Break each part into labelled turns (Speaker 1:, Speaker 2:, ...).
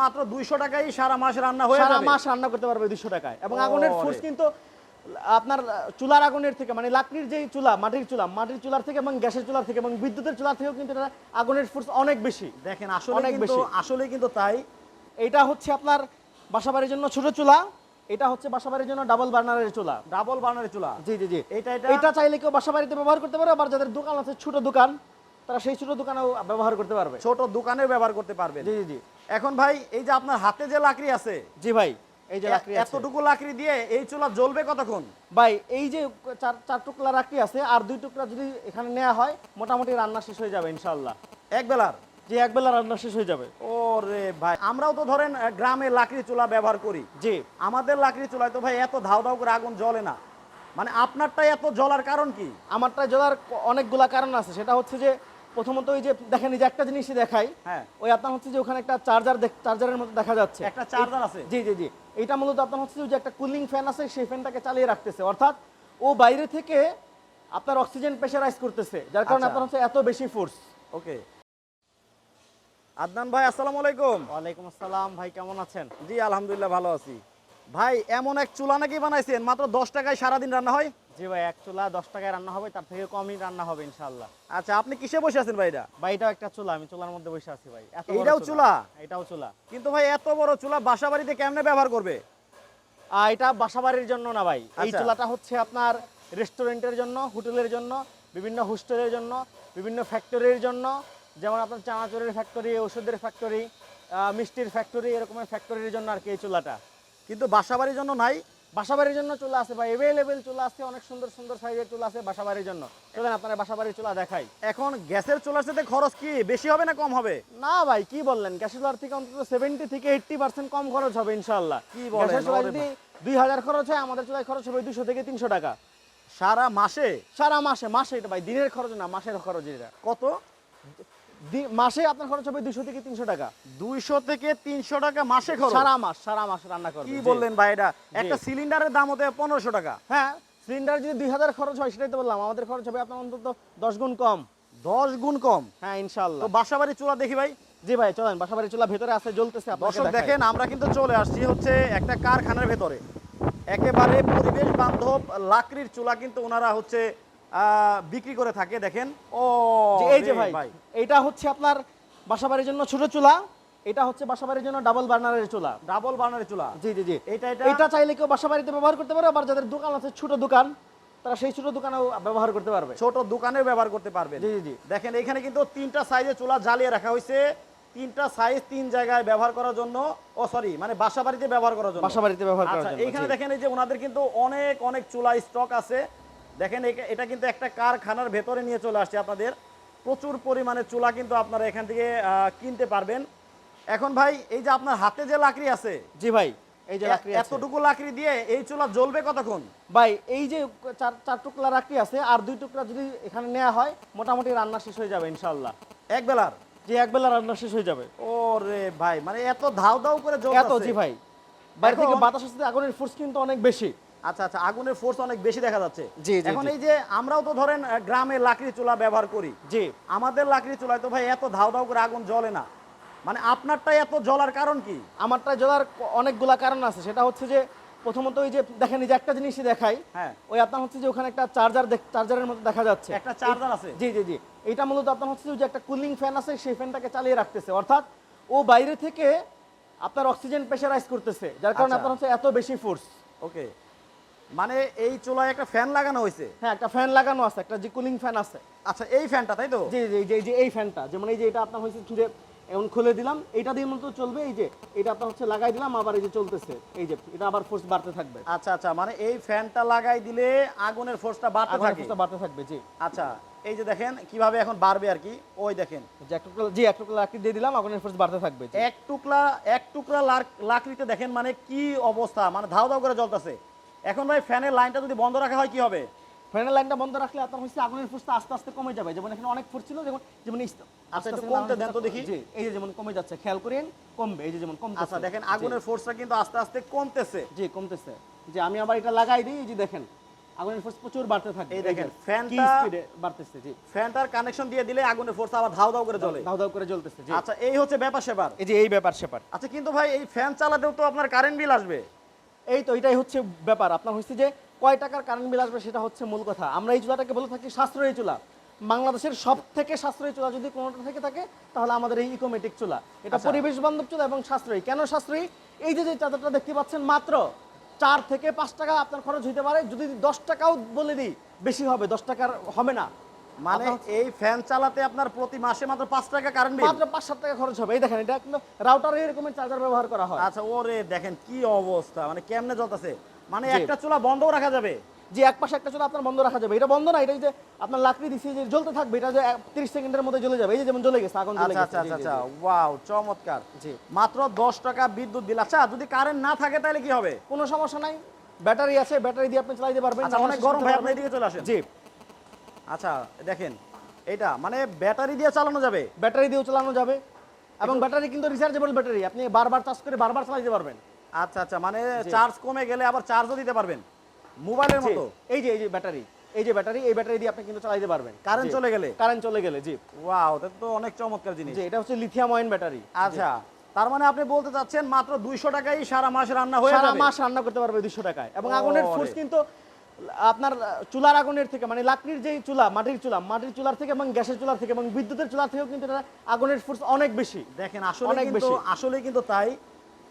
Speaker 1: মাত্র দুইশো টাকায় সারা মাস রান্না হয়ে
Speaker 2: সারা মাস রান্না করতে পারবে দুশো টাকায়। এবং আগুনের ফোর্স কিন্তু আপনার চুলার আগুনের থেকে মানে লাকড়ির যেই চুলা মাটির চুলা মাটির চুলার থেকে এবং গ্যাসের চুলার থেকে এবং বিদ্যুতের চুলার থেকেও কিন্তু এটা আগুনের ফোর্স অনেক বেশি।
Speaker 1: দেখেন আসলে
Speaker 2: অনেক বেশি।
Speaker 1: আসলে কিন্তু তাই।
Speaker 2: এটা হচ্ছে আপনার বাসাবাড়ির জন্য ছোট চুলা এটা হচ্ছে বাসাবাড়ির জন্য ডাবল বার্নারের চুলা।
Speaker 1: ডাবল বার্নারের চুলা?
Speaker 2: জি জি জি।
Speaker 1: এটা এটা?
Speaker 2: এটা চাইলে কেউ বাসাবাড়িতে ব্যবহার করতে পারে আবার যাদের দোকান আছে ছোট দোকান তারা সেই ছোট দোকানেও ব্যবহার করতে পারবে।
Speaker 1: ছোট দোকানেও ব্যবহার করতে পারবে
Speaker 2: জি জি জি।
Speaker 1: এখন ভাই এই যে আপনার হাতে যে লাকড়ি আছে
Speaker 2: জি ভাই এই যে লাকড়ি
Speaker 1: এতটুকু লাকড়ি দিয়ে এই চুলা জ্বলবে কতক্ষণ?
Speaker 2: ভাই এই যে চার চার টুকরা লাকড়ি আছে আর দুই টুকরা যদি এখানে নেওয়া হয় মোটামুটি রান্না শেষ হয়ে যাবে ইনশাআল্লাহ।
Speaker 1: এক বেলার?
Speaker 2: যে এক বেলা রান্না শেষ হয়ে যাবে।
Speaker 1: ওরে ভাই আমরাও তো ধরেন গ্রামে লাকড়ি চুলা ব্যবহার করি।
Speaker 2: জি।
Speaker 1: আমাদের লাকড়ি চুলায় তো ভাই এত ধাও ধাও করে আগুন জ্বলে না। মানে আপনারটাই এত জ্বলার কারণ কি?
Speaker 2: আমারটা জ্বলার অনেকগুলা কারণ আছে। সেটা হচ্ছে যে প্রথমত ওই যে দেখেন এই যে একটা জিনিসই দেখাই।
Speaker 1: হ্যাঁ।
Speaker 2: ওই আপনার হচ্ছে যে ওখানে একটা চার্জার চার্জারের মতো দেখা যাচ্ছে।
Speaker 1: একটা চার্জার আছে।
Speaker 2: জি জি জি। এইটা মূলত আপনার হচ্ছে যে একটা কুলিং ফ্যান আছে সেই ফ্যানটাকে চালিয়ে রাখতেছে। অর্থাৎ ও বাইরে থেকে আপনার অক্সিজেন প্রেশারাইজ করতেছে যার কারণে
Speaker 1: আচ্ছা।
Speaker 2: আপনার হচ্ছে এত বেশি ফোর্স
Speaker 1: ওকে আদনান ভাই আসসালামু আলাইকুম।
Speaker 2: ওয়ালাইকুম আসসালাম। ভাই কেমন আছেন?
Speaker 1: জি আলহামদুলিল্লাহ ভালো আছি। ভাই এমন এক চুলা নাকি বানাইছেন? মাত্র দশ টাকায় সারাদিন রান্না হয়?
Speaker 2: জি ভাই এক চুলা দশ টাকায় রান্না হবে তার থেকে কমই রান্না হবে ইনশাল্লাহ
Speaker 1: আচ্ছা আপনি কিসে বসে আছেন ভাই এটা?
Speaker 2: ভাই এটাও একটা চুলা আমি চুলার মধ্যে বসে আছি ভাই। বড়
Speaker 1: চুলা?
Speaker 2: এটাও চুলা।
Speaker 1: কিন্তু ভাই এত বড় চুলা বাসা বাড়িতে কেমনে ব্যবহার করবে?
Speaker 2: এটা বাসাবাড়ির জন্য না ভাই। এই
Speaker 1: আচ্ছা।
Speaker 2: চুলাটা হচ্ছে আপনার রেস্টুরেন্টের জন্য হোটেলের জন্য বিভিন্ন হোস্টেলের জন্য বিভিন্ন ফ্যাক্টরির জন্য। যেমন আপনার চানাচুরের ফ্যাক্টরি ওষুধের ফ্যাক্টরি মিষ্টির ফ্যাক্টরি এরকমের ফ্যাক্টরির জন্য আর কি এই চুলাটা।
Speaker 1: কিন্তু বাসা বাড়ির জন্য নাই
Speaker 2: বাসাবাড়ির জন্য চুলা আছে ভাই অ্যাভেলেবেল চুলা আছে অনেক সুন্দর সুন্দর সাইজের চুলা আছে বাসাবাড়ির জন্য। চলেন আপনার বাসাবাড়ির চুলা দেখাই।
Speaker 1: এখন গ্যাসের চুলার সাথে খরচ কি? বেশি হবে না কম হবে?
Speaker 2: না ভাই কি বললেন? গ্যাসের চুলার থেকে অন্তত সেভেন্টি থেকে এইট্টি পার্সেন্ট কম খরচ হবে ইনশাল্লাহ
Speaker 1: কি বলেন?
Speaker 2: যদি দুই হাজার খরচ হয় আমাদের চুলায় খরচ হবে দুশো থেকে তিনশো টাকা।
Speaker 1: সারা মাসে?
Speaker 2: সারা মাসে মাসে এটা ভাই দিনের খরচ না মাসের খরচ এটা।
Speaker 1: কত?
Speaker 2: মাসে আপনার খরচ হবে দুশো থেকে তিনশো টাকা।
Speaker 1: দুইশো থেকে তিনশো টাকা মাসে খরচ?
Speaker 2: সারা মাস সারা মাস রান্না করবে।
Speaker 1: কি বললেন ভাই এটা? একটা সিলিন্ডারের দাম হতে পনেরোশো টাকা।
Speaker 2: হ্যাঁ সিলিন্ডার যদি দুই হাজার খরচ হয় সেটাই তো বললাম আমাদের খরচ হবে আপনার অন্তত দশ গুণ কম।
Speaker 1: দশ গুণ কম?
Speaker 2: হ্যাঁ ইনশাল্লাহ
Speaker 1: তো বাসা বাড়ির চুলা দেখি ভাই।
Speaker 2: জি ভাই চলেন বাসাবাড়ি চুলা ভেতরে আছে জ্বলতেছে
Speaker 1: দর্শক দেখেন আমরা কিন্তু চলে আসছি হচ্ছে একটা কারখানার ভেতরে। একেবারে পরিবেশ বান্ধব লাকড়ির চুলা কিন্তু ওনারা হচ্ছে বিক্রি করে থাকে দেখেন। ও
Speaker 2: এই যে ভাই এটা হচ্ছে আপনার বাসাবাড়ির জন্য ছোট চুলা এটা হচ্ছে বাসাবাড়ির জন্য ডাবল বার্নারের চুলা।
Speaker 1: ডাবল বার্নারের চুলা?
Speaker 2: জি জি জি।
Speaker 1: এটা এটা?
Speaker 2: এটা চাইলে কেউ বাসাবাড়িতে ব্যবহার করতে পারে আবার যাদের দোকান আছে ছোট দোকান তারা সেই ছোট দোকানেও ব্যবহার করতে পারবে।
Speaker 1: ছোট দোকানেও ব্যবহার করতে পারবেন।
Speaker 2: জি জি জি।
Speaker 1: দেখেন এখানে কিন্তু তিনটা সাইজের চুলা জ্বালিয়ে রাখা হয়েছে। তিনটা সাইজ তিন জায়গায় ব্যবহার করার জন্য ও সরি মানে বাসা বাড়িতে ব্যবহার করার জন্য।
Speaker 2: বাসাবাড়িতে ব্যবহার করার
Speaker 1: আচ্ছা
Speaker 2: জন্য
Speaker 1: এইখানে
Speaker 2: জি।
Speaker 1: দেখেন এই যে ওনাদের কিন্তু অনেক অনেক চুলা স্টক আছে। দেখেন এটা কিন্তু একটা কারখানার ভেতরে নিয়ে চলে আসছে আপনাদের। প্রচুর পরিমাণে চুলা কিন্তু আপনারা এখান থেকে কিনতে পারবেন। এখন ভাই এই যে আপনার হাতে যে লাকড়ি আছে
Speaker 2: জি ভাই এই যে লাকড়ি
Speaker 1: এতটুকু লাকড়ি দিয়ে এই চুলা জ্বলবে কতক্ষণ?
Speaker 2: ভাই এই যে চার চার টুকরা লাকড়ি আছে আর দুই টুকরা যদি এখানে নেওয়া হয় মোটামুটি রান্না শেষ হয়ে যাবে ইনশাল্লাহ
Speaker 1: এক বেলার?
Speaker 2: যে এক বেলা রান্না শেষ হয়ে যাবে।
Speaker 1: ওরে ভাই মানে এত ধাও ধাও করে
Speaker 2: এত জি ভাই। বাইরে থেকে বাতাস আসতে আগুনের ফোর্স কিন্তু অনেক বেশি।
Speaker 1: আচ্ছা আচ্ছা আগুনের ফোর্স অনেক বেশি দেখা যাচ্ছে।
Speaker 2: জি,
Speaker 1: এখন এই যে আমরাও তো ধরেন গ্রামে লাকড়ি চুলা ব্যবহার করি।
Speaker 2: জি।
Speaker 1: আমাদের লাকড়ি চুলায় তো ভাই এত ধাও ধাও করে আগুন জ্বলে না। মানে আপনারটাই এত জ্বলার কারণ কি?
Speaker 2: আমারটা জ্বলার অনেকগুলা কারণ আছে। সেটা হচ্ছে যে প্রথমত ওই যে দেখেন এই যে একটা জিনিসই দেখাই।
Speaker 1: হ্যাঁ।
Speaker 2: ওই আপনার হচ্ছে যে ওখানে একটা চার্জার চার্জারের মতো দেখা যাচ্ছে।
Speaker 1: একটা চার্জার আছে।
Speaker 2: জি জি জি। এটা মূলত আপনার হচ্ছে যে একটা কুলিং ফ্যান আছে সেই ফ্যানটাকে চালিয়ে রাখতেছে। অর্থাৎ ও বাইরে থেকে আপনার অক্সিজেন প্রেশারাইজ করতেছে। যার কারণে
Speaker 1: আচ্ছা।
Speaker 2: আপনার হচ্ছে এত বেশি ফোর্স
Speaker 1: ওকে মানে এই চুলায় একটা ফ্যান লাগানো হয়েছে?
Speaker 2: হ্যাঁ একটা ফ্যান লাগানো আছে একটা যে কুলিং ফ্যান আছে।
Speaker 1: আচ্ছা এই ফ্যানটা তাই তো?
Speaker 2: জি জি জি যে এই ফ্যানটা যেমন এই যে এটা আপনার হচ্ছে ছুঁড়ে এমন খুলে দিলাম এটা দিয়ে মতো চলবে এই যে এটা আপনার হচ্ছে লাগাই দিলাম আবার এই যে চলতেছে এই যে এটা আবার ফোর্স বাড়তে থাকবে।
Speaker 1: আচ্ছা আচ্ছা মানে এই ফ্যানটা লাগাই দিলে আগুনের ফোর্সটা বাড়তে
Speaker 2: আগুনের
Speaker 1: থাকে?
Speaker 2: ফোর্সটা বাড়তে থাকবে জি।
Speaker 1: আচ্ছা এই যে দেখেন কীভাবে এখন বাড়বে আর কি ওই দেখেন।
Speaker 2: যে এক টুকরা জি এক টুকরা লাকড়ি দিয়ে দিলাম আগুনের ফোর্স বাড়তে থাকবে
Speaker 1: এক টুকরা এক টুকরা লাক- লাকড়িতে দেখেন মানে কি অবস্থা মানে ধাও ধাও করে জ্বলতেছে। এখন ভাই ফ্যানের লাইনটা যদি বন্ধ রাখা হয় কি হবে?
Speaker 2: ফ্যানের লাইনটা বন্ধ রাখলে আপনার হচ্ছে আগুনের ফোর্সটা আস্তে আস্তে কমে যাবে। যেমন এখানে অনেক ফোর্স ছিল যেমন যেমন
Speaker 1: আচ্ছা, একটু কমতে দেন তো দেখি।
Speaker 2: এই যে যেমন কমে যাচ্ছে খেয়াল করেন কমবে এই যে যেমন কমতেছে।
Speaker 1: আচ্ছা দেখেন আগুনের ফোর্সটা কিন্তু আস্তে আস্তে কমতেছে।
Speaker 2: জি কমতেছে। যে আমি আবার এটা লাগাই দিই এই যে দেখেন আগুনের ফোর্স প্রচুর বাড়তে থাকে।
Speaker 1: এই দেখেন, ফ্যানটা-
Speaker 2: স্পিডে বাড়তেছে জি।
Speaker 1: ফ্যানটার কানেকশন দিয়ে দিলে আগুনের ফোর্স আবার ধাও ধাও করে জ্বলে।
Speaker 2: করে জ্বলতেছে
Speaker 1: আচ্ছা এই হচ্ছে ব্যাপার সেবার
Speaker 2: এই যে এই ব্যাপার সেপার
Speaker 1: আচ্ছা কিন্তু ভাই এই ফ্যান চালাতেও তো আপনার কারেন্ট বিল আসবে।
Speaker 2: এই তো এটাই হচ্ছে ব্যাপার। আপনার হচ্ছে যে কয় টাকার কারেন্ট বিল আসবে সেটা হচ্ছে মূল কথা। আমরা এই চুলাটাকে বলে থাকি সাশ্রয়ী চুলা। বাংলাদেশের সব থেকে সাশ্রয়ী চুলা যদি কোনোটা থেকে থাকে তাহলে আমাদের এই ইকোমেটিক চুলা। এটা
Speaker 1: আচ্ছা।
Speaker 2: পরিবেশ বান্ধব চুলা এবং সাশ্রয়ী। কেন সাশ্রয়ী? এই যে যে চাদরটা দেখতে পাচ্ছেন মাত্র চার থেকে পাঁচ টাকা আপনার খরচ হইতে পারে। যদি দশ টাকাও বলে দিই বেশি হবে দশ টাকার হবে না।
Speaker 1: মানে এই ফ্যান চালাতে আপনার প্রতি মাসে মাত্র পাঁচ টাকা কারেন্ট বিল
Speaker 2: মাত্র পাঁচ সাত টাকা খরচ হবে। এই দেখেন এটা রাউটারে এরকমের চার্জার ব্যবহার করা হয়।
Speaker 1: আচ্ছা ওরে দেখেন কি অবস্থা। মানে কেমনে জ্বলতেছে? মানে একটা চুলা বন্ধও রাখা যাবে।
Speaker 2: যে এক পাশে একটা চুলা আপনার বন্ধ রাখা যাবে। এটা বন্ধ না এটা যে আপনার লাকড়ি দিছি যে জ্বলতে থাকবে এটা যে তিরিশ সেকেন্ডের মধ্যে জ্বলে যাবে। এই যে যেমন জ্বলে গেছে আগুন জ্বলে
Speaker 1: আচ্ছা
Speaker 2: গেছে।
Speaker 1: আচ্ছা আচ্ছা আচ্ছা। ওয়াও চমৎকার।
Speaker 2: জি।
Speaker 1: মাত্র দশ টাকা বিদ্যুৎ বিল আচ্ছা যদি কারেন্ট না থাকে তাহলে কি হবে?
Speaker 2: কোনো সমস্যা নাই। ব্যাটারি আছে ব্যাটারি দিয়ে আপনি চালাতে পারবেন।
Speaker 1: আচ্ছা অনেক গরম ভাই আপনি এদিকে চলে আসেন।
Speaker 2: জি।
Speaker 1: আচ্ছা দেখেন এটা মানে ব্যাটারি দিয়ে চালানো যাবে।
Speaker 2: ব্যাটারি দিয়েও চালানো যাবে এবং ব্যাটারি কিন্তু রিচার্জেবল ব্যাটারি। আপনি বারবার চার্জ করে বারবার চালাতে পারবেন।
Speaker 1: আচ্ছা আচ্ছা মানে চার্জ কমে গেলে আবার চার্জও দিতে পারবেন। মোবাইলের মতো।
Speaker 2: এই যে এই যে ব্যাটারি এই যে ব্যাটারি এই ব্যাটারি দিয়ে আপনি কিন্তু চালাতে পারবেন।
Speaker 1: কারেন্ট চলে গেলে?
Speaker 2: কারেন্ট চলে গেলে জি।
Speaker 1: ওয়াও এটা তো অনেক চমৎকার জিনিস।
Speaker 2: জি এটা হচ্ছে লিথিয়াম আয়ন ব্যাটারি
Speaker 1: আচ্ছা তার মানে আপনি বলতে চাচ্ছেন মাত্র দুইশো টাকায় সারা মাস রান্না হয়ে
Speaker 2: সারা মাস রান্না করতে পারবে দুশো টাকায়। এবং আগুনের ফোর্স কিন্তু আপনার চুলার আগুনের থেকে মানে লাকড়ির যেই চুলা মাটির চুলা মাটির চুলার থেকে এবং গ্যাসের চুলার থেকে এবং বিদ্যুতের চুলার থেকেও কিন্তু এটা আগুনের ফোর্স অনেক বেশি।
Speaker 1: দেখেন আসলে
Speaker 2: অনেক বেশি।
Speaker 1: আসলে কিন্তু তাই।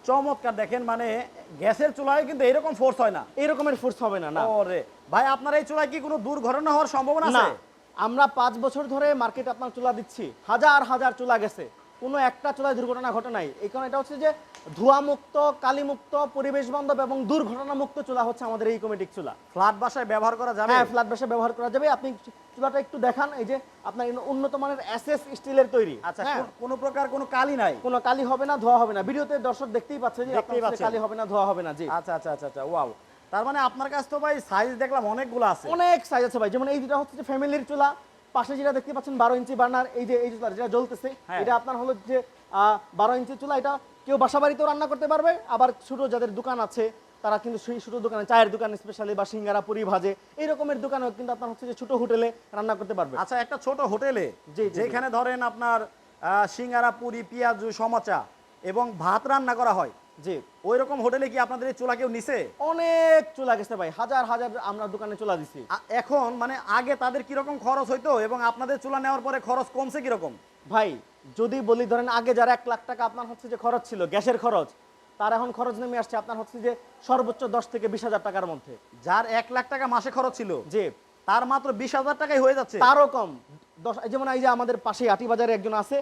Speaker 1: চমৎকার দেখেন মানে গ্যাসের চুলায় কিন্তু এরকম ফোর্স হয় না।
Speaker 2: এই রকমের ফোর্স হবে না না।
Speaker 1: ওরে ভাই আপনার এই চুলায় কি কোনো দুর্ঘটনা হওয়ার সম্ভাবনা আছে?
Speaker 2: আমরা পাঁচ বছর ধরে মার্কেটে আপনার চুলা দিচ্ছি। হাজার হাজার চুলা গেছে। কোনো একটা চুলায় দুর্ঘটনা ঘটে নাই। এই কারণে এটা হচ্ছে যে ধোঁয়া মুক্ত কালি পরিবেশ বান্ধব এবং দুর্ঘটনা মুক্ত চুলা হচ্ছে আমাদের এই কমেটিক চুলা।
Speaker 1: ফ্ল্যাট বাসায় ব্যবহার করা যাবে?
Speaker 2: হ্যাঁ ফ্ল্যাট বাসে ব্যবহার করা যাবে। আপনি চুলাটা একটু দেখান এই যে আপনার উন্নত মানের এসএস স্টিলের তৈরি।
Speaker 1: আচ্ছা
Speaker 2: হ্যাঁ,
Speaker 1: কোনো প্রকার কোনো কালি নাই?
Speaker 2: কোনো কালি হবে না ধোয়া হবে না। ভিডিওতে দর্শক দেখতেই পাচ্ছে যে। কালি হবে না ধোয়া হবে না জি।
Speaker 1: আচ্ছা আচ্ছা আচ্ছা আচ্ছা ওয়াও। তার মানে আপনার কাছে তো ভাই সাইজ দেখলাম অনেকগুলো আছে।
Speaker 2: অনেক সাইজ আছে ভাই। যেমন এই যেটা হচ্ছে ফ্যামিলির চুলা পাশে যেটা দেখতে পাচ্ছেন বারো ইঞ্চি বার্নার এই যে এই যেটা জ্বলতেছে
Speaker 1: হ্যাঁ।
Speaker 2: এটা আপনার হলো যে বারো ইঞ্চি চুলা এটা কেউ বাসা বাড়িতেও রান্না করতে পারবে আবার ছোট যাদের দোকান আছে তারা কিন্তু সেই ছোট দোকানে চায়ের দোকান স্পেশালি বা সিঙ্গারা পুরি ভাজে এই রকমের দোকানেও কিন্তু আপনার হচ্ছে যে ছোট হোটেলে রান্না করতে পারবে
Speaker 1: আচ্ছা একটা ছোট হোটেলে। যেখানে ধরেন আপনার আহ, সিঙ্গারা পুরি পেঁয়াজু সমচা এবং ভাত রান্না করা হয়
Speaker 2: জি
Speaker 1: ওই রকম হোটেলে কি আপনাদের এই চুলা কেউ নিছে?
Speaker 2: অনেক চুলা গেছে ভাই হাজার হাজার আমরা দোকানে চুলা দিছি।
Speaker 1: এখন মানে আগে তাদের কীরকম খরচ হইতো এবং আপনাদের চুলা নেওয়ার পরে খরচ কমছে কীরকম?
Speaker 2: ভাই যদি বলি ধরেন আগে যারা এক লাখ টাকা আপনার হচ্ছে যে খরচ ছিল গ্যাসের খরচ তার এখন খরচ নেমে আসছে আপনার হচ্ছে যে সর্বোচ্চ দশ থেকে বিশ হাজার টাকার মধ্যে।
Speaker 1: যার এক লাখ টাকা মাসে খরচ ছিল
Speaker 2: যে
Speaker 1: তার মাত্র বিশ হাজার টাকাই হয়ে যাচ্ছে।
Speaker 2: তারও কম। দশ যেমন এই যে আমাদের পাশে আটি বাজারে একজন আছে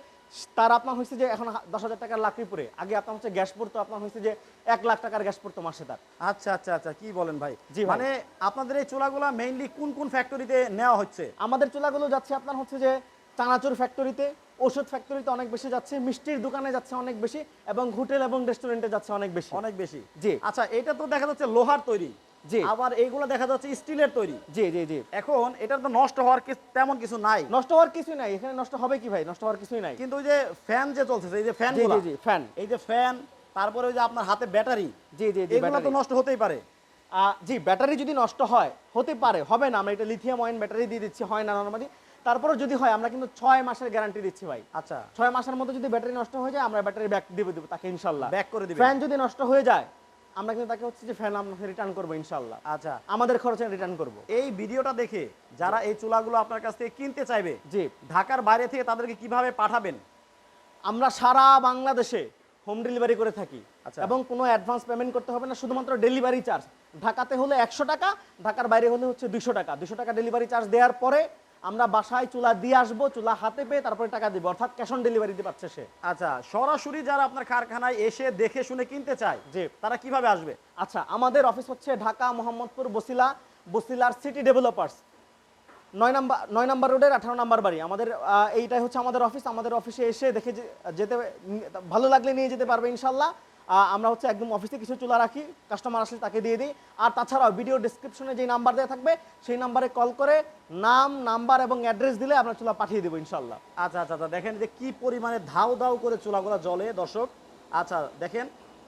Speaker 2: তার আপনার হচ্ছে যে এখন দশ হাজার টাকার লাকড়ি পরে। আগে আপনার হচ্ছে গ্যাস পড়তো আপনার হচ্ছে যে এক লাখ টাকার গ্যাস পড়তো মাসে তার।
Speaker 1: আচ্ছা আচ্ছা আচ্ছা কি বলেন ভাই?
Speaker 2: জি
Speaker 1: মানে আপনাদের এই চুলাগুলা মেইনলি কোন কোন ফ্যাক্টরিতে নেওয়া হচ্ছে?
Speaker 2: আমাদের চুলাগুলো যাচ্ছে আপনার হচ্ছে যে চানাচুর ফ্যাক্টরিতে ওষুধ ফ্যাক্টরিতে অনেক বেশি যাচ্ছে মিষ্টির দোকানে যাচ্ছে অনেক বেশি এবং হোটেল এবং রেস্টুরেন্টে যাচ্ছে অনেক বেশি।
Speaker 1: অনেক বেশি।
Speaker 2: জি।
Speaker 1: আচ্ছা এটা তো দেখা যাচ্ছে লোহার তৈরি।
Speaker 2: জি।
Speaker 1: আবার এইগুলো দেখা যাচ্ছে স্টিলের তৈরি।
Speaker 2: জি জি জি।
Speaker 1: এখন এটা তো নষ্ট হওয়ার তেমন কিছু নাই।
Speaker 2: নষ্ট হওয়ার কিছুই নাই। এখানে নষ্ট হবে কি ভাই? নষ্ট হওয়ার কিছুই নাই।
Speaker 1: কিন্তু ওই যে ফ্যান যে চলতেছে এই যে ফ্যান
Speaker 2: জি জি ফ্যান।
Speaker 1: এই যে ফ্যান তারপরে ওই যে আপনার হাতে ব্যাটারি
Speaker 2: জি জি জি
Speaker 1: এগুলো তো নষ্ট হতেই পারে।
Speaker 2: জি ব্যাটারি যদি নষ্ট হয় হতে পারে হবে না। আমরা এটা লিথিয়াম আয়ন ব্যাটারি দিয়ে দিচ্ছি হয় না নর্মালি তারপরে যদি হয় আমরা কিন্তু ছয় মাসের গ্যারান্টি দিচ্ছি ভাই।
Speaker 1: আচ্ছা।
Speaker 2: ছয় মাসের মধ্যে যদি ব্যাটারি নষ্ট হয়ে যায় আমরা ব্যাটারি ব্যাক দিয়ে দেবো তাকে ইনশাল্লাহ।
Speaker 1: ব্যাক করে দিবে
Speaker 2: ফ্যান যদি নষ্ট হয়ে যায় আমরা কিন্তু তাকে হচ্ছে যে ফ্যান আপনাকে রিটার্ন করব ইনশাল্লাহ
Speaker 1: আচ্ছা।
Speaker 2: আমাদের খরচে রিটার্ন করব।
Speaker 1: এই ভিডিওটা দেখে যারা এই চুলাগুলো আপনার কাছ থেকে কিনতে চাইবে
Speaker 2: জি।
Speaker 1: ঢাকার বাইরে থেকে তাদেরকে কীভাবে পাঠাবেন?
Speaker 2: আমরা সারা বাংলাদেশে হোম ডেলিভারি করে থাকি
Speaker 1: আচ্ছা।
Speaker 2: এবং কোনো অ্যাডভান্স পেমেন্ট করতে হবে না শুধুমাত্র ডেলিভারি চার্জ ঢাকাতে হলে একশো টাকা ঢাকার বাইরে হলে হচ্ছে দুশো টাকা। দুশো টাকা ডেলিভারি চার্জ দেওয়ার পরে আমরা বাসায় চুলা দিয়ে আসব চুলা হাতে পেয়ে তারপরে টাকা দিব। অর্থাৎ ক্যাশ অন ডেলিভারি দিতে পারছে সে।
Speaker 1: আচ্ছা সরাসরি যারা আপনার কারখানায় এসে দেখে শুনে কিনতে চায়
Speaker 2: যে
Speaker 1: তারা কীভাবে আসবে?
Speaker 2: আচ্ছা আমাদের অফিস হচ্ছে ঢাকা মোহাম্মদপুর বসিলা বসিলার সিটি ডেভেলপার্স নয় নাম্বার নয় নাম্বার রোডের আঠারো নাম্বার বাড়ি। আমাদের এইটাই হচ্ছে আমাদের অফিস আমাদের অফিসে এসে দেখে যেতে ভালো লাগলে নিয়ে যেতে পারবে ইনশাল্লাহ। আমরা হচ্ছে একদম অফিসে কিছু চুলা রাখি কাস্টমার আসলে তাকে দিয়ে দিই। আর তাছাড়াও ভিডিও ডিসক্রিপশনে যে নাম্বার দেওয়া থাকবে সেই নাম্বারে কল করে নাম নাম্বার এবং অ্যাড্রেস দিলে আমরা চুলা পাঠিয়ে দেবো ইনশাল্লাহ
Speaker 1: আচ্ছা আচ্ছা আচ্ছা দেখেন যে কি পরিমাণে ধাউ ধাউ করে চুলাগুলো জলে দর্শক। আচ্ছা দেখেন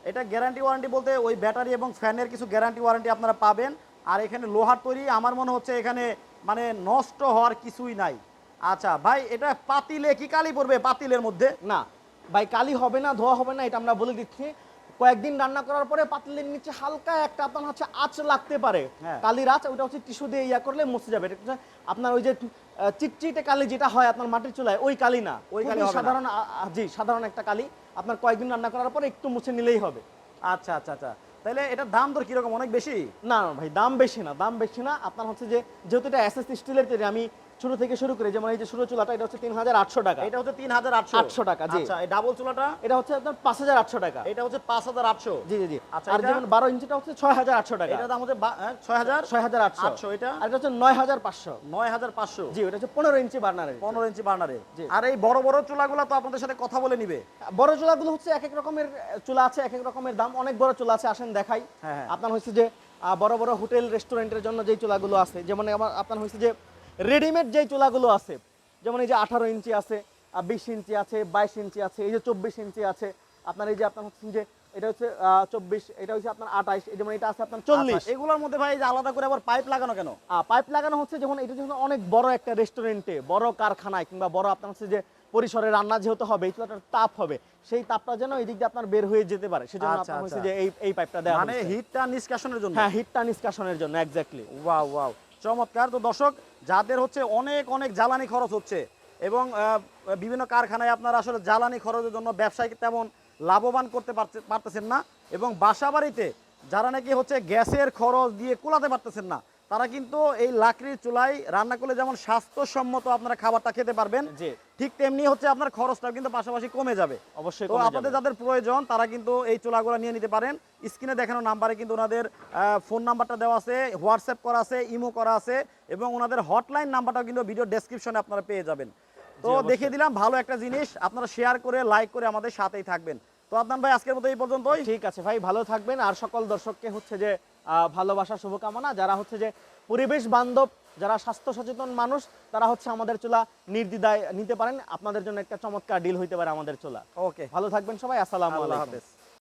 Speaker 1: এটা গ্যারান্টি ওয়ারেন্টি বলতে ওই ব্যাটারি এবং ফ্যানের কিছু গ্যারান্টি ওয়ারেন্টি আপনারা পাবেন। আর এখানে লোহার তৈরি আমার মনে হচ্ছে এখানে মানে নষ্ট হওয়ার কিছুই নাই। আচ্ছা ভাই এটা পাতিলে কি কালি পড়বে পাতিলের মধ্যে?
Speaker 2: না ভাই কালি হবে না ধোয়া হবে না এটা আমরা বলে দিচ্ছি। কয়েকদিন রান্না করার পরে পাতিলের নিচে হালকা একটা আপনার হচ্ছে আঁচ লাগতে পারে।
Speaker 1: হ্যাঁ।
Speaker 2: কালির আঁচ ওটা হচ্ছে টিস্যু দিয়ে ইয়া করলে মুছে যাবে। আপনার ওই যে চিটচিটে কালি যেটা হয় আপনার মাটির চুলায় ওই কালি না।
Speaker 1: ওই কালি।
Speaker 2: সাধারণ জি সাধারণ একটা কালি। আপনার কয়েকদিন রান্না করার পরে একটু মুছে নিলেই হবে।
Speaker 1: আচ্ছা আচ্ছা আচ্ছা। তাহলে এটার দাম দর কীরকম? অনেক বেশি?
Speaker 2: না না ভাই দাম বেশি না দাম বেশি না। আপনার হচ্ছে যে যেহেতু এটা এসএস স্টিলের তৈরি আমি শুরু থেকে শুরু করে যেমন এই যে শুরু চুলাটা এটা হচ্ছে তিন হাজার আটশো টাকা।
Speaker 1: এটা হচ্ছে তিন হাজার আটশো।
Speaker 2: 800 টাকা, জি।
Speaker 1: আচ্ছা এই ডাবল চুলাটা?
Speaker 2: এটা হচ্ছে আপনার পাঁচ হাজার আটশো টাকা।
Speaker 1: এটা হচ্ছে পাঁচ হাজার আটশো।
Speaker 2: জি জি জি।
Speaker 1: আচ্ছা,
Speaker 2: আর যেমন বারো ইঞ্চিটা হচ্ছে ছয় হাজার আটশো টাকা।
Speaker 1: এটার দাম হচ্ছে হ্যাঁ, ছয় হাজার?
Speaker 2: ছয় হাজার আটশো।
Speaker 1: আটশো এটা?
Speaker 2: আর এটা হচ্ছে নয় হাজার পাঁচশো।
Speaker 1: নয় হাজার পাঁচশো।
Speaker 2: জি ওটা হচ্ছে পনেরো ইঞ্চি বার্নারের
Speaker 1: পনেরো ইঞ্চি বার্নারে
Speaker 2: জি।
Speaker 1: আর এই বড় বড় চুলাগুলো তো আপনাদের সাথে কথা বলে নিবে।
Speaker 2: বড় চুলাগুলো হচ্ছে এক এক রকমের চুলা আছে এক এক রকমের দাম। অনেক বড় চুলা আছে আসেন দেখাই।
Speaker 1: হ্যাঁ, হ্যাঁ।
Speaker 2: আপনার হচ্ছে যে বড় বড় হোটেল রেস্টুরেন্টের জন্য যেই চুলাগুলো আছে যেমন আমার আপনার হচ্ছে যে রেডিমেড যেই চুলাগুলো আছে যেমন এই যে আঠারো ইঞ্চি আছে বিশ ইঞ্চি আছে বাইশ ইঞ্চি আছে এই যে চব্বিশ ইঞ্চি আছে আপনার এই যে আপনার হচ্ছে যে এটা হচ্ছে চব্বিশ এটা হচ্ছে আপনার আঠাইশ যেমন এটা আছে আপনার চল্লিশ।
Speaker 1: আচ্ছা, এগুলোর মধ্যে ভাই যে আলাদা করে আবার পাইপ লাগানো কেন?
Speaker 2: পাইপ লাগানো হচ্ছে যখন এটা যখন অনেক বড় একটা রেস্টুরেন্টে বড় কারখানায় কিংবা বড় আপনার হচ্ছে যে পরিসরে রান্না যেহেতু হবে এই চুলাটার তাপ হবে সেই তাপটা যেন এই দিক দিয়ে আপনার বের হয়ে যেতে পারে সেজন্য
Speaker 1: আচ্ছা,
Speaker 2: আপনার হচ্ছে
Speaker 1: আচ্ছা।
Speaker 2: যে এই এই পাইপটা দেওয়া
Speaker 1: মানে। হিটটা নিষ্কাশনের জন্য?
Speaker 2: হ্যাঁ হিটটা নিষ্কাশনের জন্য এক্স্যাক্টলি
Speaker 1: ওয়াও ওয়াও। চমৎকার। তো দর্শক যাদের হচ্ছে অনেক অনেক জ্বালানি খরচ হচ্ছে। এবং বিভিন্ন কারখানায় আপনারা আসলে জ্বালানি খরচের জন্য ব্যবসায়ীকে তেমন লাভবান করতে পারতেছেন না। এবং বাসা বাড়িতে যারা নাকি হচ্ছে গ্যাসের খরচ দিয়ে কুলাতে পারতেছেন না তারা কিন্তু এই লাকড়ির চুলায় রান্না করলে যেমন স্বাস্থ্যসম্মত আপনারা খাবারটা খেতে পারবেন ঠিক তেমনি হচ্ছে আপনার খরচটাও কিন্তু পাশাপাশি কমে যাবে।
Speaker 2: অবশ্যই
Speaker 1: তো আপনাদের যাদের প্রয়োজন তারা কিন্তু এই চুলাগুলো নিয়ে নিতে পারেন। স্ক্রিনে দেখানো নাম্বারে কিন্তু ওনাদের ফোন নাম্বারটা দেওয়া আছে হোয়াটসঅ্যাপ করা আছে ইমো করা আছে এবং ওনাদের হটলাইন নাম্বারটাও কিন্তু ভিডিও ডেসক্রিপশনে আপনারা পেয়ে যাবেন। তো। দেখিয়ে দিলাম ভালো একটা জিনিস আপনারা শেয়ার করে লাইক করে আমাদের সাথেই থাকবেন। তো আদনান ভাই আজকের মতো এই পর্যন্তই।
Speaker 2: ঠিক আছে ভাই ভালো থাকবেন। আর সকল দর্শককে হচ্ছে যে ভালোবাসা শুভকামনা। যারা হচ্ছে যে পরিবেশ বান্ধব যারা স্বাস্থ্য সচেতন মানুষ তারা হচ্ছে আমাদের চুলা নির্দিদায় নিতে পারেন। আপনাদের জন্য একটা চমৎকার ডিল হইতে পারে আমাদের চুলা।
Speaker 1: ওকে
Speaker 2: ভালো থাকবেন সবাই। আসসালামু আলাইকুম।